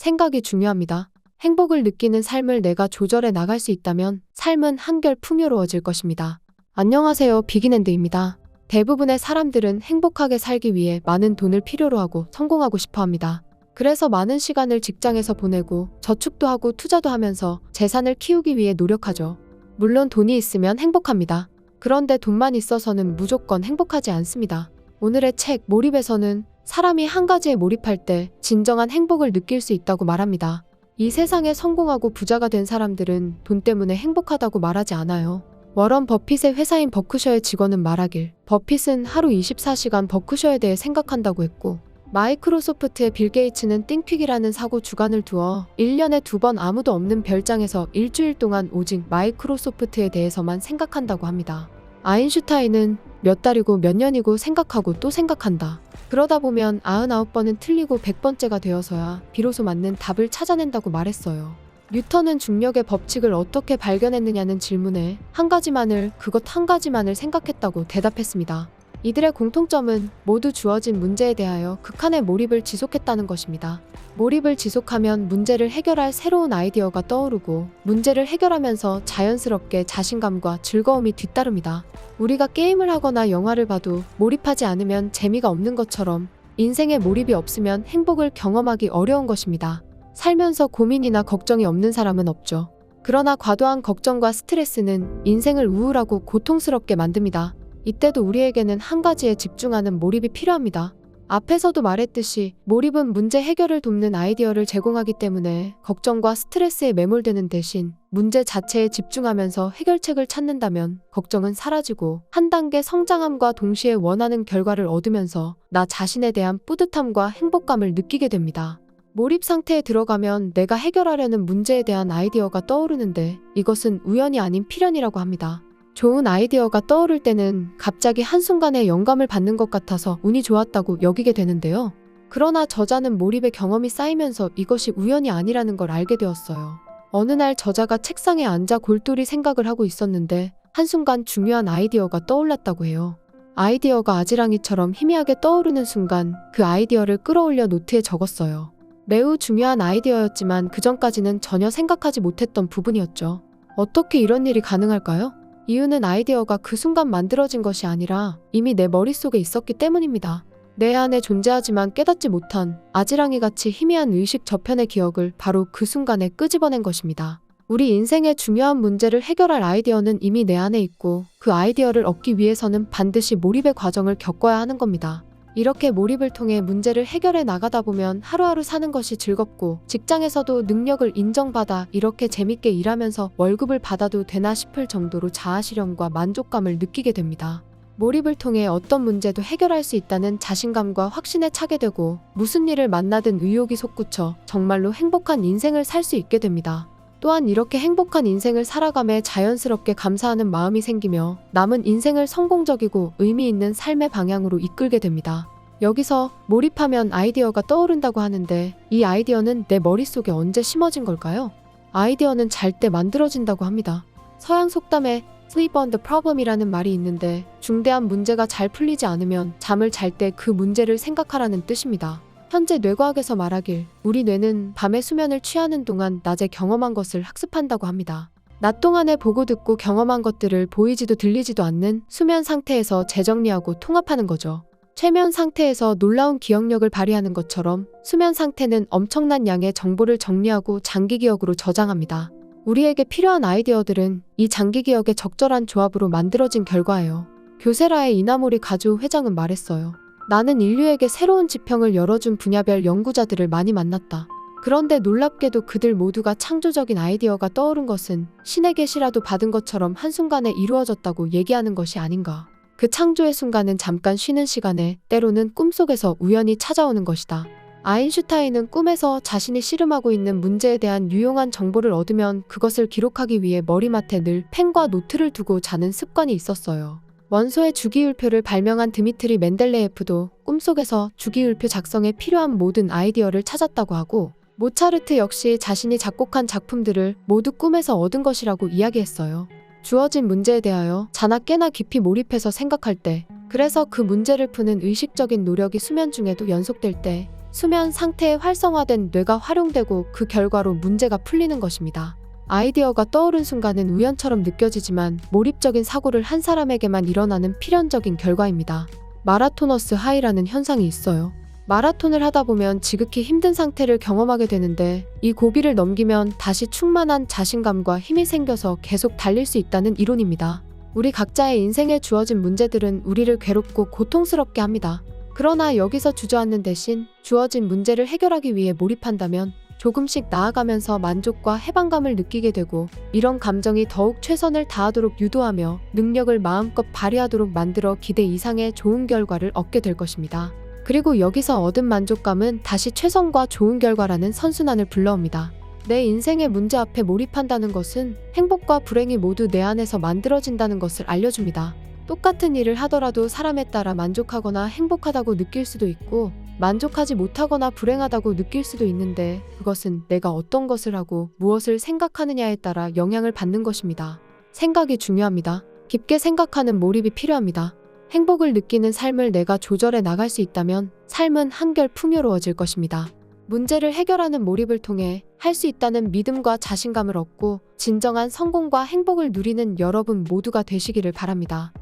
생각이 중요합니다. 행복을 느끼는 삶을 내가 조절해 나갈 수 있다면 삶은 한결 풍요로워질 것입니다. 안녕하세요. 비긴엔드입니다. 대부분의 사람들은 행복하게 살기 위해 많은 돈을 필요로 하고 성공하고 싶어 합니다. 그래서 많은 시간을 직장에서 보내고 저축도 하고 투자도 하면서 재산을 키우기 위해 노력하죠. 물론 돈이 있으면 행복합니다. 그런데 돈만 있어서는 무조건 행복하지 않습니다. 오늘의 책 몰입에서는 사람이 한 가지에 몰입할 때 진정한 행복을 느낄 수 있다고 말합니다. 이 세상에 성공하고 부자가 된 사람들은 돈 때문에 행복하다고 말하지 않아요. 워런 버핏의 회사인 버크셔의 직원은 말하길 버핏은 하루 24시간 버크셔에 대해 생각한다고 했고 마이크로소프트의 빌 게이츠는 띵퀵이라는 사고 주간을 두어 1년에 두 번 아무도 없는 별장에서 일주일 동안 오직 마이크로소프트에 대해서만 생각한다고 합니다. 아인슈타인은 몇 달이고 몇 년이고 생각하고 또 생각한다. 그러다 보면 99번은 틀리고 100번째가 되어서야 비로소 맞는 답을 찾아낸다고 말했어요. 뉴턴은 중력의 법칙을 어떻게 발견했느냐는 질문에 한 가지만을 그것 한 가지만을 생각했다고 대답했습니다. 이들의 공통점은 모두 주어진 문제에 대하여 극한의 몰입을 지속했다는 것입니다. 몰입을 지속하면 문제를 해결할 새로운 아이디어가 떠오르고 문제를 해결하면서 자연스럽게 자신감과 즐거움이 뒤따릅니다. 우리가 게임을 하거나 영화를 봐도 몰입하지 않으면 재미가 없는 것처럼 인생에 몰입이 없으면 행복을 경험하기 어려운 것입니다. 살면서 고민이나 걱정이 없는 사람은 없죠. 그러나 과도한 걱정과 스트레스는 인생을 우울하고 고통스럽게 만듭니다. 이때도 우리에게는 한 가지에 집중하는 몰입이 필요합니다. 앞에서도 말했듯이 몰입은 문제 해결을 돕는 아이디어를 제공하기 때문에 걱정과 스트레스에 매몰되는 대신 문제 자체에 집중하면서 해결책을 찾는다면 걱정은 사라지고 한 단계 성장함과 동시에 원하는 결과를 얻으면서 나 자신에 대한 뿌듯함과 행복감을 느끼게 됩니다. 몰입 상태에 들어가면 내가 해결하려는 문제에 대한 아이디어가 떠오르는데 이것은 우연이 아닌 필연이라고 합니다. 좋은 아이디어가 떠오를 때는 갑자기 한순간에 영감을 받는 것 같아서 운이 좋았다고 여기게 되는데요. 그러나 저자는 몰입의 경험이 쌓이면서 이것이 우연이 아니라는 걸 알게 되었어요. 어느 날 저자가 책상에 앉아 골똘히 생각을 하고 있었는데 한순간 중요한 아이디어가 떠올랐다고 해요. 아이디어가 아지랑이처럼 희미하게 떠오르는 순간 그 아이디어를 끌어올려 노트에 적었어요. 매우 중요한 아이디어였지만 그 전까지는 전혀 생각하지 못했던 부분이었죠. 어떻게 이런 일이 가능할까요? 이유는 아이디어가 그 순간 만들어진 것이 아니라 이미 내 머릿속에 있었기 때문입니다. 내 안에 존재하지만 깨닫지 못한 아지랑이 같이 희미한 의식 저편의 기억을 바로 그 순간에 끄집어낸 것입니다. 우리 인생의 중요한 문제를 해결할 아이디어는 이미 내 안에 있고 그 아이디어를 얻기 위해서는 반드시 몰입의 과정을 겪어야 하는 겁니다. 이렇게 몰입을 통해 문제를 해결해 나가다 보면 하루하루 사는 것이 즐겁고 직장에서도 능력을 인정받아 이렇게 재밌게 일하면서 월급을 받아도 되나 싶을 정도로 자아실현과 만족감을 느끼게 됩니다. 몰입을 통해 어떤 문제도 해결할 수 있다는 자신감과 확신에 차게 되고 무슨 일을 만나든 의욕이 솟구쳐 정말로 행복한 인생을 살 수 있게 됩니다. 또한 이렇게 행복한 인생을 살아감에 자연스럽게 감사하는 마음이 생기며 남은 인생을 성공적이고 의미 있는 삶의 방향으로 이끌게 됩니다. 여기서 몰입하면 아이디어가 떠오른다고 하는데 이 아이디어는 내 머릿속에 언제 심어진 걸까요? 아이디어는 잘 때 만들어진다고 합니다. 서양 속담에 sleep on the problem이라는 말이 있는데 중대한 문제가 잘 풀리지 않으면 잠을 잘 때 그 문제를 생각하라는 뜻입니다. 현재 뇌과학에서 말하길 우리 뇌는 밤에 수면을 취하는 동안 낮에 경험한 것을 학습한다고 합니다. 낮 동안에 보고 듣고 경험한 것들을 보이지도 들리지도 않는 수면 상태에서 재정리하고 통합하는 거죠. 최면 상태에서 놀라운 기억력을 발휘하는 것처럼 수면 상태는 엄청난 양의 정보를 정리하고 장기 기억으로 저장합니다. 우리에게 필요한 아이디어들은 이 장기 기억의 적절한 조합으로 만들어진 결과예요. 교세라의 이나모리 가주 회장은 말했어요. 나는 인류에게 새로운 지평을 열어준 분야별 연구자들을 많이 만났다. 그런데 놀랍게도 그들 모두가 창조적인 아이디어가 떠오른 것은 신의 계시라도 받은 것처럼 한순간에 이루어졌다고 얘기하는 것이 아닌가. 그 창조의 순간은 잠깐 쉬는 시간에 때로는 꿈속에서 우연히 찾아오는 것이다. 아인슈타인은 꿈에서 자신이 씨름하고 있는 문제에 대한 유용한 정보를 얻으면 그것을 기록하기 위해 머리맡에 늘 펜과 노트를 두고 자는 습관이 있었어요. 원소의 주기율표를 발명한 드미트리 멘델레예프도 꿈속에서 주기율표 작성에 필요한 모든 아이디어를 찾았다고 하고 모차르트 역시 자신이 작곡한 작품들을 모두 꿈에서 얻은 것이라고 이야기했어요. 주어진 문제에 대하여 자나 깨나 깊이 몰입해서 생각할 때, 그래서 그 문제를 푸는 의식적인 노력이 수면 중에도 연속될 때, 수면 상태에 활성화된 뇌가 활용되고 그 결과로 문제가 풀리는 것입니다. 아이디어가 떠오른 순간은 우연처럼 느껴지지만 몰입적인 사고를 한 사람에게만 일어나는 필연적인 결과입니다. 마라토너스 하이라는 현상이 있어요. 마라톤을 하다 보면 지극히 힘든 상태를 경험하게 되는데 이 고비를 넘기면 다시 충만한 자신감과 힘이 생겨서 계속 달릴 수 있다는 이론입니다. 우리 각자의 인생에 주어진 문제들은 우리를 괴롭고 고통스럽게 합니다. 그러나 여기서 주저앉는 대신 주어진 문제를 해결하기 위해 몰입한다면 조금씩 나아가면서 만족과 해방감을 느끼게 되고 이런 감정이 더욱 최선을 다하도록 유도하며 능력을 마음껏 발휘하도록 만들어 기대 이상의 좋은 결과를 얻게 될 것입니다. 그리고 여기서 얻은 만족감은 다시 최선과 좋은 결과라는 선순환을 불러옵니다. 내 인생의 문제 앞에 몰입한다는 것은 행복과 불행이 모두 내 안에서 만들어진다는 것을 알려줍니다. 똑같은 일을 하더라도 사람에 따라 만족하거나 행복하다고 느낄 수도 있고 만족하지 못하거나 불행하다고 느낄 수도 있는데 그것은 내가 어떤 것을 하고 무엇을 생각하느냐에 따라 영향을 받는 것입니다. 생각이 중요합니다. 깊게 생각하는 몰입이 필요합니다. 행복을 느끼는 삶을 내가 조절해 나갈 수 있다면 삶은 한결 풍요로워질 것입니다. 문제를 해결하는 몰입을 통해 할 수 있다는 믿음과 자신감을 얻고 진정한 성공과 행복을 누리는 여러분 모두가 되시기를 바랍니다.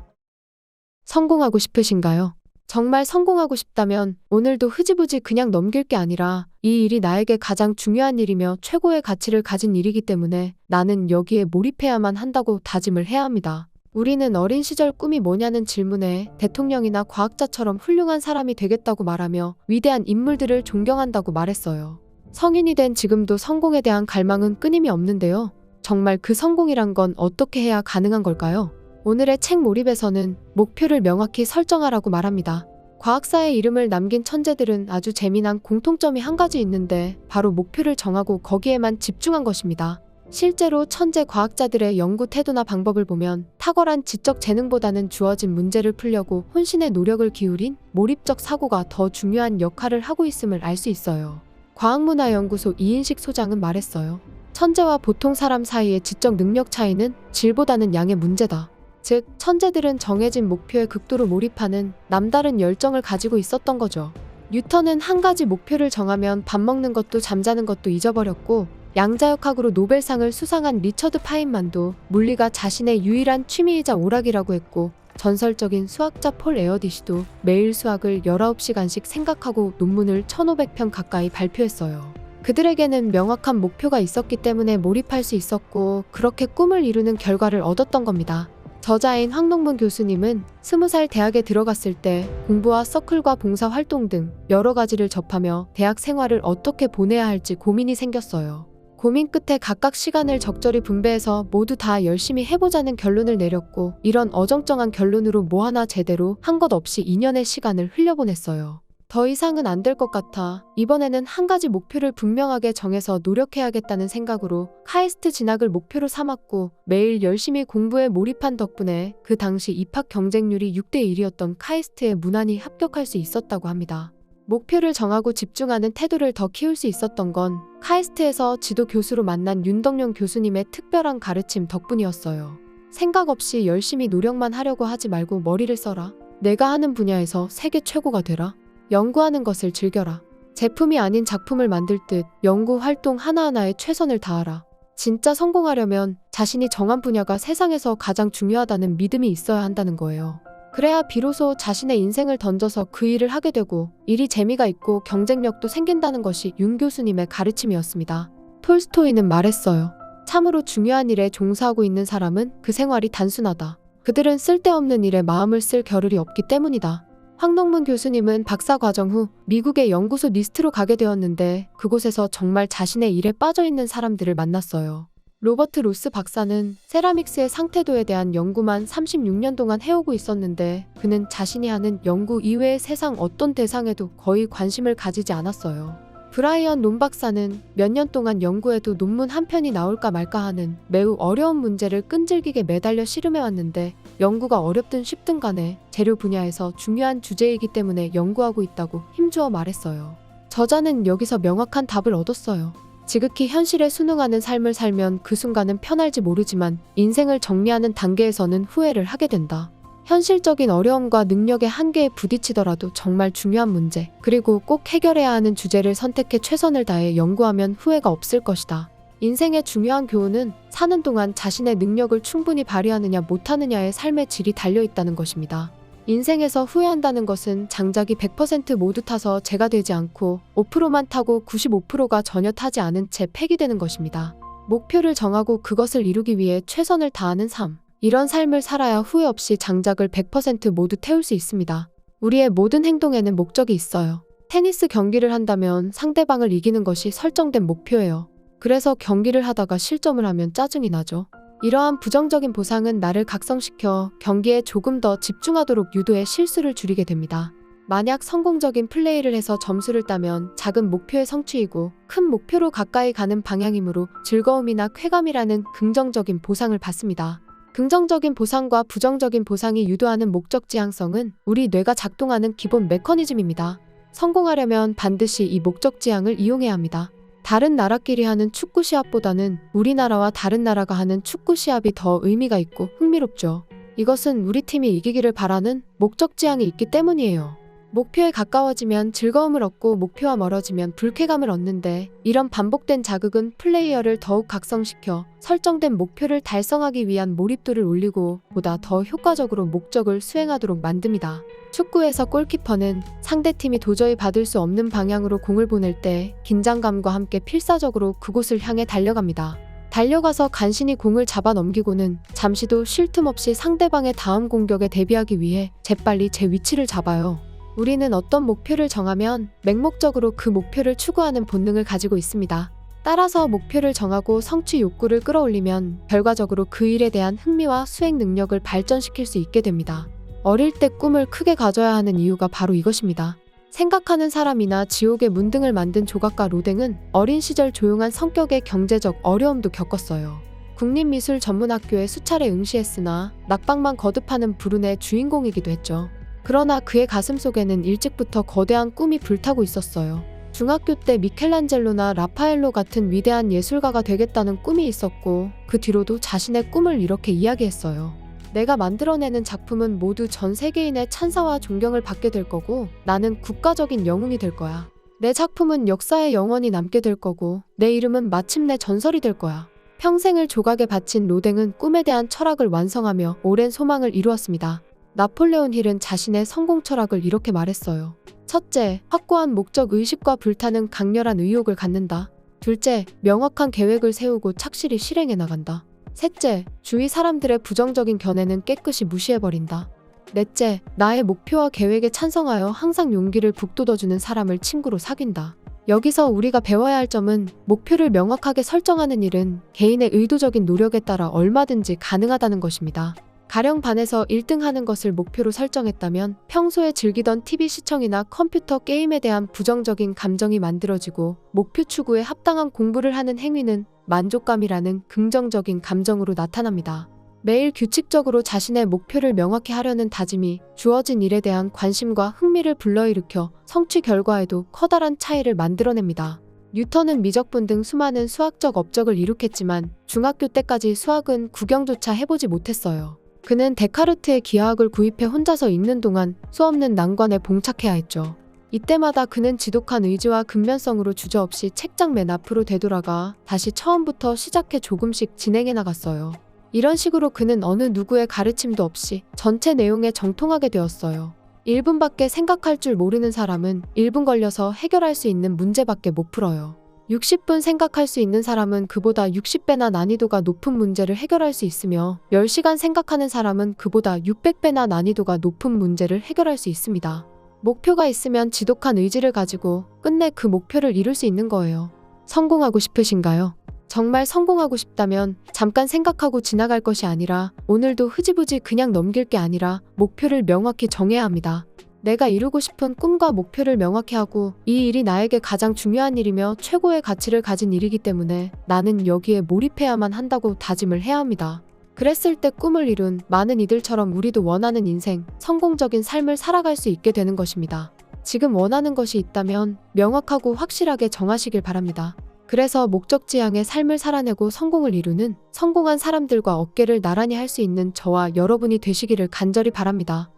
성공하고 싶으신가요? 정말 성공하고 싶다면 오늘도 흐지부지 그냥 넘길 게 아니라 이 일이 나에게 가장 중요한 일이며 최고의 가치를 가진 일이기 때문에 나는 여기에 몰입해야만 한다고 다짐을 해야 합니다. 우리는 어린 시절 꿈이 뭐냐는 질문에 대통령이나 과학자처럼 훌륭한 사람이 되겠다고 말하며 위대한 인물들을 존경한다고 말했어요. 성인이 된 지금도 성공에 대한 갈망은 끊임이 없는데요. 정말 그 성공이란 건 어떻게 해야 가능한 걸까요? 오늘의 책 몰입에서는 목표를 명확히 설정하라고 말합니다. 과학사의 이름을 남긴 천재들은 아주 재미난 공통점이 한 가지 있는데 바로 목표를 정하고 거기에만 집중한 것입니다. 실제로 천재 과학자들의 연구 태도나 방법을 보면 탁월한 지적 재능보다는 주어진 문제를 풀려고 혼신의 노력을 기울인 몰입적 사고가 더 중요한 역할을 하고 있음을 알 수 있어요. 과학문화연구소 이인식 소장은 말했어요. 천재와 보통 사람 사이의 지적 능력 차이는 질보다는 양의 문제다. 즉, 천재들은 정해진 목표에 극도로 몰입하는 남다른 열정을 가지고 있었던 거죠. 뉴턴은 한 가지 목표를 정하면 밥 먹는 것도 잠자는 것도 잊어버렸고, 양자역학으로 노벨상을 수상한 리처드 파인만도 물리가 자신의 유일한 취미이자 오락이라고 했고, 전설적인 수학자 폴 에어디시도 매일 수학을 19시간씩 생각하고 논문을 1500편 가까이 발표했어요. 그들에게는 명확한 목표가 있었기 때문에 몰입할 수 있었고, 그렇게 꿈을 이루는 결과를 얻었던 겁니다. 저자인 황동문 교수님은 스무 살 대학에 들어갔을 때 공부와 서클과 봉사 활동 등 여러 가지를 접하며 대학 생활을 어떻게 보내야 할지 고민이 생겼어요. 고민 끝에 각각 시간을 적절히 분배해서 모두 다 열심히 해보자는 결론을 내렸고 이런 어정쩡한 결론으로 뭐 하나 제대로 한 것 없이 2년의 시간을 흘려보냈어요. 더 이상은 안 될 것 같아 이번에는 한 가지 목표를 분명하게 정해서 노력해야겠다는 생각으로 카이스트 진학을 목표로 삼았고 매일 열심히 공부에 몰입한 덕분에 그 당시 입학 경쟁률이 6대 1이었던 카이스트에 무난히 합격할 수 있었다고 합니다. 목표를 정하고 집중하는 태도를 더 키울 수 있었던 건 카이스트에서 지도 교수로 만난 윤덕룡 교수님의 특별한 가르침 덕분이었어요. 생각 없이 열심히 노력만 하려고 하지 말고 머리를 써라. 내가 하는 분야에서 세계 최고가 되라. 연구하는 것을 즐겨라. 제품이 아닌 작품을 만들 듯 연구 활동 하나하나에 최선을 다하라. 진짜 성공하려면 자신이 정한 분야가 세상에서 가장 중요하다는 믿음이 있어야 한다는 거예요. 그래야 비로소 자신의 인생을 던져서 그 일을 하게 되고 일이 재미가 있고 경쟁력도 생긴다는 것이 윤 교수님의 가르침이었습니다. 톨스토이는 말했어요. 참으로 중요한 일에 종사하고 있는 사람은 그 생활이 단순하다. 그들은 쓸데없는 일에 마음을 쓸 겨를이 없기 때문이다. 황동문 교수님은 박사 과정 후 미국의 연구소 니스트로 가게 되었는데 그곳에서 정말 자신의 일에 빠져 있는 사람들을 만났어요. 로버트 로스 박사는 세라믹스의 상태도에 대한 연구만 36년 동안 해오고 있었는데 그는 자신이 하는 연구 이외의 세상 어떤 대상에도 거의 관심을 가지지 않았어요. 브라이언 론 박사는 몇 년 동안 연구해도 논문 한 편이 나올까 말까 하는 매우 어려운 문제를 끈질기게 매달려 씨름해왔는데 연구가 어렵든 쉽든 간에 재료 분야에서 중요한 주제이기 때문에 연구하고 있다고 힘주어 말했어요. 저자는 여기서 명확한 답을 얻었어요. 지극히 현실에 순응하는 삶을 살면 그 순간은 편할지 모르지만 인생을 정리하는 단계에서는 후회를 하게 된다. 현실적인 어려움과 능력의 한계에 부딪히더라도 정말 중요한 문제, 그리고 꼭 해결해야 하는 주제를 선택해 최선을 다해 연구하면 후회가 없을 것이다. 인생의 중요한 교훈은 사는 동안 자신의 능력을 충분히 발휘하느냐 못하느냐의 삶의 질이 달려 있다는 것입니다. 인생에서 후회한다는 것은 장작이 100% 모두 타서 재가 되지 않고 5%만 타고 95%가 전혀 타지 않은 채 폐기되는 것입니다. 목표를 정하고 그것을 이루기 위해 최선을 다하는 삶. 이런 삶을 살아야 후회 없이 장작을 100% 모두 태울 수 있습니다. 우리의 모든 행동에는 목적이 있어요. 테니스 경기를 한다면 상대방을 이기는 것이 설정된 목표예요. 그래서 경기를 하다가 실점을 하면 짜증이 나죠. 이러한 부정적인 보상은 나를 각성시켜 경기에 조금 더 집중하도록 유도해 실수를 줄이게 됩니다. 만약 성공적인 플레이를 해서 점수를 따면 작은 목표의 성취이고 큰 목표로 가까이 가는 방향이므로 즐거움이나 쾌감이라는 긍정적인 보상을 받습니다. 긍정적인 보상과 부정적인 보상이 유도하는 목적 지향성은 우리 뇌가 작동하는 기본 메커니즘입니다. 성공하려면 반드시 이 목적 지향을 이용해야 합니다. 다른 나라끼리 하는 축구 시합보다는 우리나라와 다른 나라가 하는 축구 시합이 더 의미가 있고 흥미롭죠. 이것은 우리 팀이 이기기를 바라는 목적 지향이 있기 때문이에요. 목표에 가까워지면 즐거움을 얻고 목표와 멀어지면 불쾌감을 얻는데 이런 반복된 자극은 플레이어를 더욱 각성시켜 설정된 목표를 달성하기 위한 몰입도를 올리고 보다 더 효과적으로 목적을 수행하도록 만듭니다. 축구에서 골키퍼는 상대팀이 도저히 받을 수 없는 방향으로 공을 보낼 때 긴장감과 함께 필사적으로 그곳을 향해 달려갑니다. 달려가서 간신히 공을 잡아 넘기고는 잠시도 쉴 틈 없이 상대방의 다음 공격에 대비하기 위해 재빨리 제 위치를 잡아요. 우리는 어떤 목표를 정하면 맹목적으로 그 목표를 추구하는 본능을 가지고 있습니다. 따라서 목표를 정하고 성취 욕구를 끌어올리면 결과적으로 그 일에 대한 흥미와 수행 능력을 발전시킬 수 있게 됩니다. 어릴 때 꿈을 크게 가져야 하는 이유가 바로 이것입니다. 생각하는 사람이나 지옥의 문등을 만든 조각가 로댕은 어린 시절 조용한 성격의 경제적 어려움도 겪었어요. 국립미술전문학교에 수차례 응시했으나 낙방만 거듭하는 불운의 주인공이기도 했죠. 그러나 그의 가슴 속에는 일찍부터 거대한 꿈이 불타고 있었어요. 중학교 때 미켈란젤로나 라파엘로 같은 위대한 예술가가 되겠다는 꿈이 있었고 그 뒤로도 자신의 꿈을 이렇게 이야기했어요. 내가 만들어내는 작품은 모두 전 세계인의 찬사와 존경을 받게 될 거고 나는 국가적인 영웅이 될 거야. 내 작품은 역사에 영원히 남게 될 거고 내 이름은 마침내 전설이 될 거야. 평생을 조각에 바친 로댕은 꿈에 대한 철학을 완성하며 오랜 소망을 이루었습니다. 나폴레온 힐은 자신의 성공 철학을 이렇게 말했어요. 첫째, 확고한 목적 의식과 불타는 강렬한 의욕을 갖는다. 둘째, 명확한 계획을 세우고 착실히 실행해 나간다. 셋째, 주위 사람들의 부정적인 견해는 깨끗이 무시해버린다. 넷째, 나의 목표와 계획에 찬성하여 항상 용기를 북돋워주는 사람을 친구로 사귄다. 여기서 우리가 배워야 할 점은 목표를 명확하게 설정하는 일은 개인의 의도적인 노력에 따라 얼마든지 가능하다는 것입니다. 가령 반에서 1등 하는 것을 목표로 설정했다면 평소에 즐기던 TV 시청이나 컴퓨터 게임에 대한 부정적인 감정이 만들어지고 목표 추구에 합당한 공부를 하는 행위는 만족감이라는 긍정적인 감정으로 나타납니다. 매일 규칙적으로 자신의 목표를 명확히 하려는 다짐이 주어진 일에 대한 관심과 흥미를 불러일으켜 성취 결과에도 커다란 차이를 만들어냅니다. 뉴턴은 미적분 등 수많은 수학적 업적을 이룩했지만 중학교 때까지 수학은 구경조차 해보지 못했어요. 그는 데카르트의 기하학을 구입해 혼자서 읽는 동안 수없는 난관에 봉착해야 했죠. 이때마다 그는 지독한 의지와 근면성으로 주저없이 책장 맨 앞으로 되돌아가 다시 처음부터 시작해 조금씩 진행해 나갔어요. 이런 식으로 그는 어느 누구의 가르침도 없이 전체 내용에 정통하게 되었어요. 1분밖에 생각할 줄 모르는 사람은 1분 걸려서 해결할 수 있는 문제밖에 못 풀어요. 60분 생각할 수 있는 사람은 그보다 60배나 난이도가 높은 문제를 해결할 수 있으며 10시간 생각하는 사람은 그보다 600배나 난이도가 높은 문제를 해결할 수 있습니다. 목표가 있으면 지독한 의지를 가지고 끝내 그 목표를 이룰 수 있는 거예요. 성공하고 싶으신가요? 정말 성공하고 싶다면 잠깐 생각하고 지나갈 것이 아니라 오늘도 흐지부지 그냥 넘길 게 아니라 목표를 명확히 정해야 합니다. 내가 이루고 싶은 꿈과 목표를 명확히 하고 이 일이 나에게 가장 중요한 일이며 최고의 가치를 가진 일이기 때문에 나는 여기에 몰입해야만 한다고 다짐을 해야 합니다. 그랬을 때 꿈을 이룬 많은 이들처럼 우리도 원하는 인생, 성공적인 삶을 살아갈 수 있게 되는 것입니다. 지금 원하는 것이 있다면 명확하고 확실하게 정하시길 바랍니다. 그래서 목적지향의 삶을 살아내고 성공을 이루는 성공한 사람들과 어깨를 나란히 할 수 있는 저와 여러분이 되시기를 간절히 바랍니다.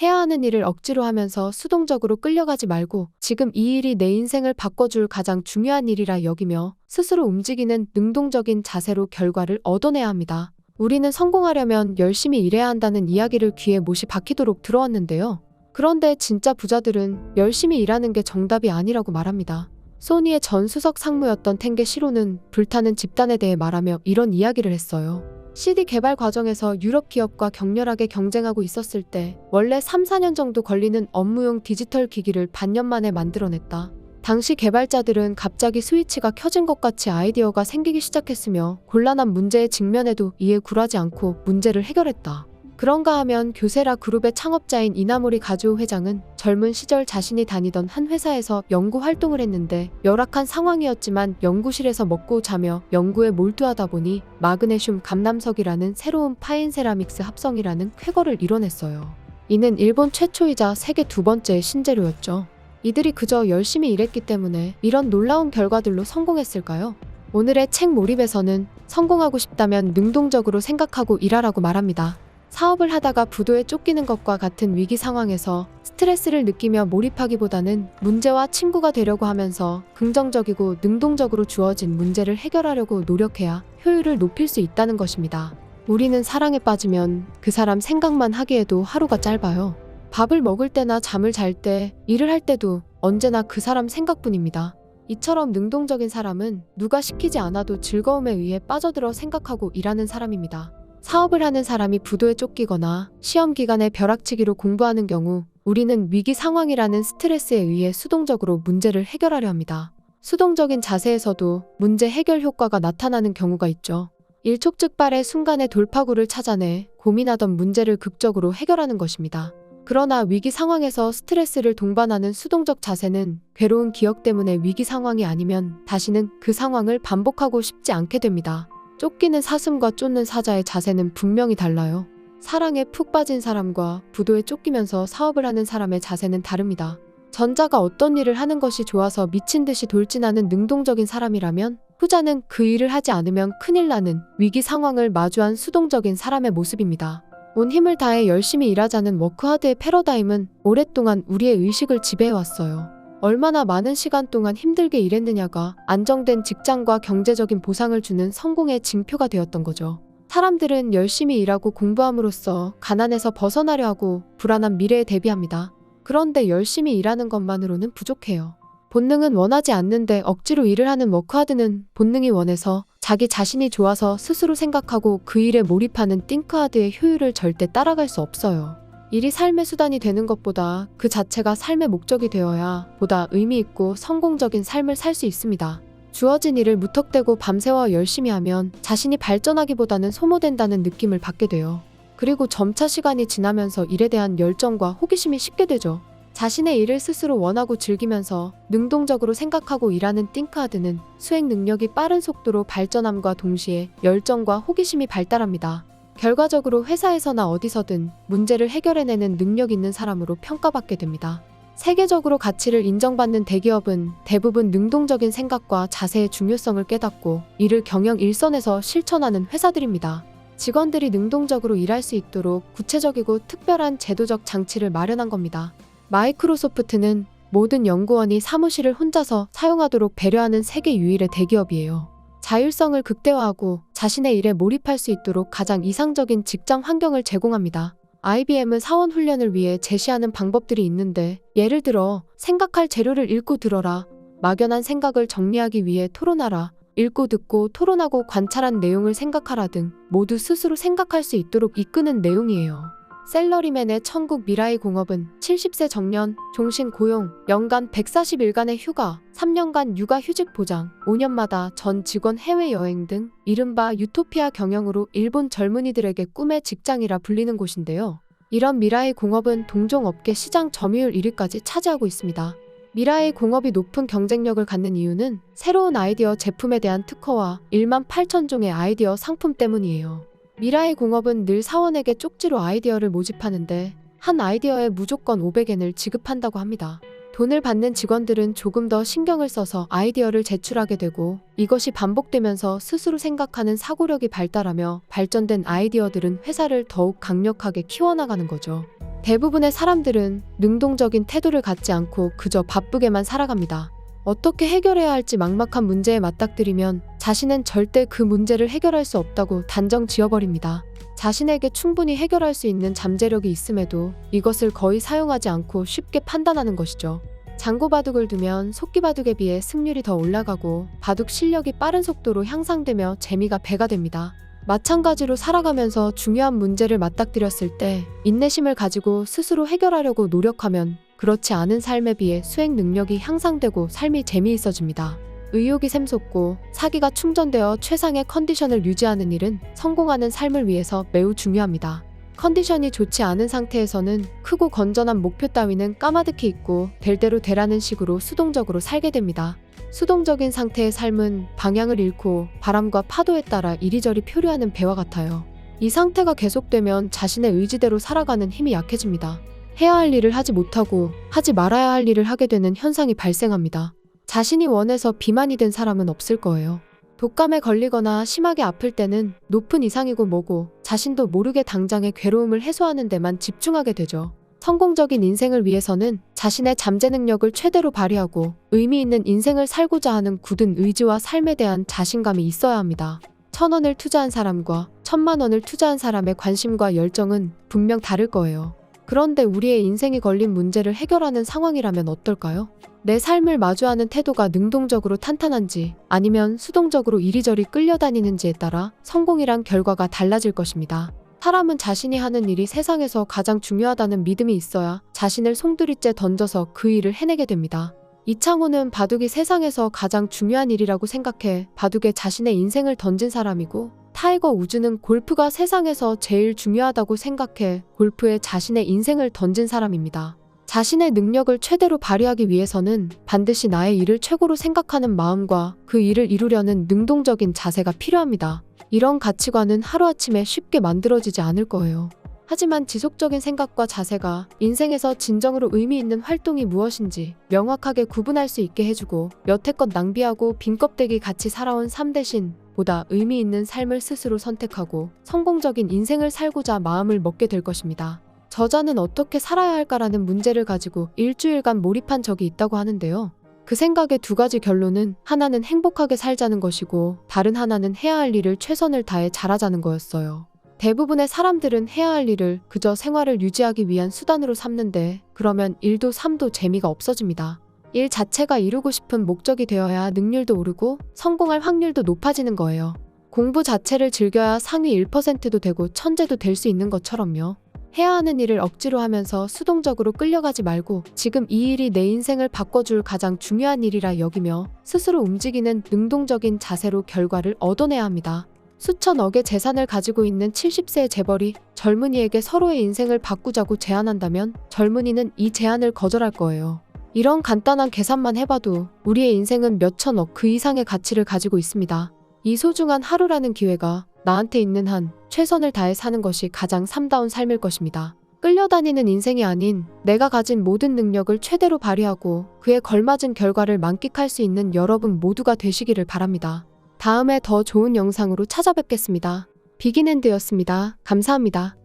해야 하는 일을 억지로 하면서 수동적으로 끌려가지 말고 지금 이 일이 내 인생을 바꿔줄 가장 중요한 일이라 여기며 스스로 움직이는 능동적인 자세로 결과를 얻어내야 합니다. 우리는 성공하려면 열심히 일해야 한다는 이야기를 귀에 못이 박히도록 들어왔는데요. 그런데 진짜 부자들은 열심히 일하는 게 정답이 아니라고 말합니다. 소니의 전 수석 상무였던 탱게 시로는 불타는 집단에 대해 말하며 이런 이야기를 했어요. CD 개발 과정에서 유럽 기업과 격렬하게 경쟁하고 있었을 때 원래 3, 4년 정도 걸리는 업무용 디지털 기기를 반년 만에 만들어냈다. 당시 개발자들은 갑자기 스위치가 켜진 것 같이 아이디어가 생기기 시작했으며 곤란한 문제에 직면해도 이에 굴하지 않고 문제를 해결했다. 그런가 하면 교세라 그룹의 창업자인 이나모리 가즈오 회장은 젊은 시절 자신이 다니던 한 회사에서 연구 활동을 했는데 열악한 상황이었지만 연구실에서 먹고 자며 연구에 몰두하다 보니 마그네슘 감남석이라는 새로운 파인 세라믹스 합성이라는 쾌거를 이뤄냈어요. 이는 일본 최초이자 세계 두 번째 신재료였죠. 이들이 그저 열심히 일했기 때문에 이런 놀라운 결과들로 성공했을까요? 오늘의 책 몰입에서는 성공하고 싶다면 능동적으로 생각하고 일하라고 말합니다. 사업을 하다가 부도에 쫓기는 것과 같은 위기 상황에서 스트레스를 느끼며 몰입하기보다는 문제와 친구가 되려고 하면서 긍정적이고 능동적으로 주어진 문제를 해결하려고 노력해야 효율을 높일 수 있다는 것입니다. 우리는 사랑에 빠지면 그 사람 생각만 하기에도 하루가 짧아요. 밥을 먹을 때나 잠을 잘 때, 일을 할 때도 언제나 그 사람 생각뿐입니다. 이처럼 능동적인 사람은 누가 시키지 않아도 즐거움에 의해 빠져들어 생각하고 일하는 사람입니다. 사업을 하는 사람이 부도에 쫓기거나 시험 기간에 벼락치기로 공부하는 경우 우리는 위기 상황이라는 스트레스에 의해 수동적으로 문제를 해결하려 합니다. 수동적인 자세에서도 문제 해결 효과가 나타나는 경우가 있죠. 일촉즉발의 순간의 돌파구를 찾아내 고민하던 문제를 극적으로 해결하는 것입니다. 그러나 위기 상황에서 스트레스를 동반하는 수동적 자세는 괴로운 기억 때문에 위기 상황이 아니면 다시는 그 상황을 반복하고 싶지 않게 됩니다. 쫓기는 사슴과 쫓는 사자의 자세는 분명히 달라요. 사랑에 푹 빠진 사람과 부도에 쫓기면서 사업을 하는 사람의 자세는 다릅니다. 전자가 어떤 일을 하는 것이 좋아서 미친 듯이 돌진하는 능동적인 사람이라면 후자는 그 일을 하지 않으면 큰일 나는 위기 상황을 마주한 수동적인 사람의 모습입니다. 온 힘을 다해 열심히 일하자는 워크하드의 패러다임은 오랫동안 우리의 의식을 지배해왔어요. 얼마나 많은 시간 동안 힘들게 일했느냐가 안정된 직장과 경제적인 보상을 주는 성공의 징표가 되었던 거죠. 사람들은 열심히 일하고 공부함으로써 가난에서 벗어나려 하고 불안한 미래에 대비합니다. 그런데 열심히 일하는 것만으로는 부족해요. 본능은 원하지 않는데 억지로 일을 하는 워크하드는 본능이 원해서 자기 자신이 좋아서 스스로 생각하고 그 일에 몰입하는 띵크하드의 효율을 절대 따라갈 수 없어요. 일이 삶의 수단이 되는 것보다 그 자체가 삶의 목적이 되어야 보다 의미 있고 성공적인 삶을 살 수 있습니다. 주어진 일을 무턱대고 밤새워 열심히 하면 자신이 발전하기보다는 소모된다는 느낌을 받게 돼요. 그리고 점차 시간이 지나면서 일에 대한 열정과 호기심이 식게 되죠. 자신의 일을 스스로 원하고 즐기면서 능동적으로 생각하고 일하는 띵크하드는 수행 능력이 빠른 속도로 발전함과 동시에 열정과 호기심이 발달합니다. 결과적으로 회사에서나 어디서든 문제를 해결해내는 능력 있는 사람으로 평가받게 됩니다. 세계적으로 가치를 인정받는 대기업은 대부분 능동적인 생각과 자세의 중요성을 깨닫고 이를 경영 일선에서 실천하는 회사들입니다. 직원들이 능동적으로 일할 수 있도록 구체적이고 특별한 제도적 장치를 마련한 겁니다. 마이크로소프트는 모든 연구원이 사무실을 혼자서 사용하도록 배려하는 세계 유일의 대기업이에요. 자율성을 극대화하고 자신의 일에 몰입할 수 있도록 가장 이상적인 직장 환경을 제공합니다. IBM은 사원 훈련을 위해 제시하는 방법들이 있는데 예를 들어 생각할 재료를 읽고 들어라, 막연한 생각을 정리하기 위해 토론하라, 읽고 듣고 토론하고 관찰한 내용을 생각하라 등 모두 스스로 생각할 수 있도록 이끄는 내용이에요. 셀러리맨의 천국 미라의 공업은 70세 정년, 종신 고용, 연간 140일간의 휴가, 3년간 육아 휴직 보장, 5년마다 전 직원 해외여행 등 이른바 유토피아 경영으로 일본 젊은이들에게 꿈의 직장이라 불리는 곳인데요. 이런 미라의 공업은 동종업계 시장 점유율 1위까지 차지하고 있습니다. 미라의 공업이 높은 경쟁력을 갖는 이유는 새로운 아이디어 제품에 대한 특허와 1만 8천 종의 아이디어 상품 때문이에요. 미라의 공업은 늘 사원에게 쪽지로 아이디어를 모집하는데 한 아이디어에 무조건 500엔을 지급한다고 합니다. 돈을 받는 직원들은 조금 더 신경을 써서 아이디어를 제출하게 되고 이것이 반복되면서 스스로 생각하는 사고력이 발달하며 발전된 아이디어들은 회사를 더욱 강력하게 키워나가는 거죠. 대부분의 사람들은 능동적인 태도를 갖지 않고 그저 바쁘게만 살아갑니다. 어떻게 해결해야 할지 막막한 문제에 맞닥뜨리면 자신은 절대 그 문제를 해결할 수 없다고 단정 지어버립니다. 자신에게 충분히 해결할 수 있는 잠재력이 있음에도 이것을 거의 사용하지 않고 쉽게 판단하는 것이죠. 장고 바둑을 두면 속기 바둑에 비해 승률이 더 올라가고 바둑 실력이 빠른 속도로 향상되며 재미가 배가 됩니다. 마찬가지로 살아가면서 중요한 문제를 맞닥뜨렸을 때 인내심을 가지고 스스로 해결하려고 노력하면 그렇지 않은 삶에 비해 수행 능력이 향상되고 삶이 재미있어집니다. 의욕이 샘솟고 사기가 충전되어 최상의 컨디션을 유지하는 일은 성공하는 삶을 위해서 매우 중요합니다. 컨디션이 좋지 않은 상태에서는 크고 건전한 목표 따위는 까마득히 있고 될 대로 되라는 식으로 수동적으로 살게 됩니다. 수동적인 상태의 삶은 방향을 잃고 바람과 파도에 따라 이리저리 표류하는 배와 같아요. 이 상태가 계속되면 자신의 의지대로 살아가는 힘이 약해집니다. 해야 할 일을 하지 못하고 하지 말아야 할 일을 하게 되는 현상이 발생합니다. 자신이 원해서 비만이 된 사람은 없을 거예요. 독감에 걸리거나 심하게 아플 때는 높은 이상이고 뭐고 자신도 모르게 당장의 괴로움을 해소하는 데만 집중하게 되죠. 성공적인 인생을 위해서는 자신의 잠재 능력을 최대로 발휘하고 의미 있는 인생을 살고자 하는 굳은 의지와 삶에 대한 자신감이 있어야 합니다. 천 원을 투자한 사람과 천만 원을 투자한 사람의 관심과 열정은 분명 다를 거예요. 그런데 우리의 인생이 걸린 문제를 해결하는 상황이라면 어떨까요? 내 삶을 마주하는 태도가 능동적으로 탄탄한지 아니면 수동적으로 이리저리 끌려다니는지에 따라 성공이란 결과가 달라질 것입니다. 사람은 자신이 하는 일이 세상에서 가장 중요하다는 믿음이 있어야 자신을 송두리째 던져서 그 일을 해내게 됩니다. 이창호는 바둑이 세상에서 가장 중요한 일이라고 생각해 바둑에 자신의 인생을 던진 사람이고 타이거 우즈는 골프가 세상에서 제일 중요하다고 생각해 골프에 자신의 인생을 던진 사람입니다. 자신의 능력을 최대로 발휘하기 위해서는 반드시 나의 일을 최고로 생각하는 마음과 그 일을 이루려는 능동적인 자세가 필요합니다. 이런 가치관은 하루아침에 쉽게 만들어지지 않을 거예요. 하지만 지속적인 생각과 자세가 인생에서 진정으로 의미 있는 활동이 무엇인지 명확하게 구분할 수 있게 해주고 여태껏 낭비하고 빈 껍데기 같이 살아온 삶 대신 보다 의미 있는 삶을 스스로 선택하고 성공적인 인생을 살고자 마음을 먹게 될 것입니다. 저자는 어떻게 살아야 할까라는 문제를 가지고 일주일간 몰입한 적이 있다고 하는데요. 그 생각의 두 가지 결론은 하나는 행복하게 살자는 것이고 다른 하나는 해야 할 일을 최선을 다해 잘하자는 거였어요. 대부분의 사람들은 해야 할 일을 그저 생활을 유지하기 위한 수단으로 삼는데 그러면 일도 삶도 재미가 없어집니다. 일 자체가 이루고 싶은 목적이 되어야 능률도 오르고 성공할 확률도 높아지는 거예요. 공부 자체를 즐겨야 상위 1%도 되고 천재도 될 수 있는 것처럼요. 해야 하는 일을 억지로 하면서 수동적으로 끌려가지 말고 지금 이 일이 내 인생을 바꿔줄 가장 중요한 일이라 여기며 스스로 움직이는 능동적인 자세로 결과를 얻어내야 합니다. 수천억의 재산을 가지고 있는 70세의 재벌이 젊은이에게 서로의 인생을 바꾸자고 제안한다면 젊은이는 이 제안을 거절할 거예요. 이런 간단한 계산만 해봐도 우리의 인생은 몇천억 그 이상의 가치를 가지고 있습니다. 이 소중한 하루라는 기회가 나한테 있는 한 최선을 다해 사는 것이 가장 삶다운 삶일 것입니다. 끌려다니는 인생이 아닌 내가 가진 모든 능력을 최대로 발휘하고 그에 걸맞은 결과를 만끽할 수 있는 여러분 모두가 되시기를 바랍니다. 다음에 더 좋은 영상으로 찾아뵙겠습니다. 비기랜드였습니다. 감사합니다.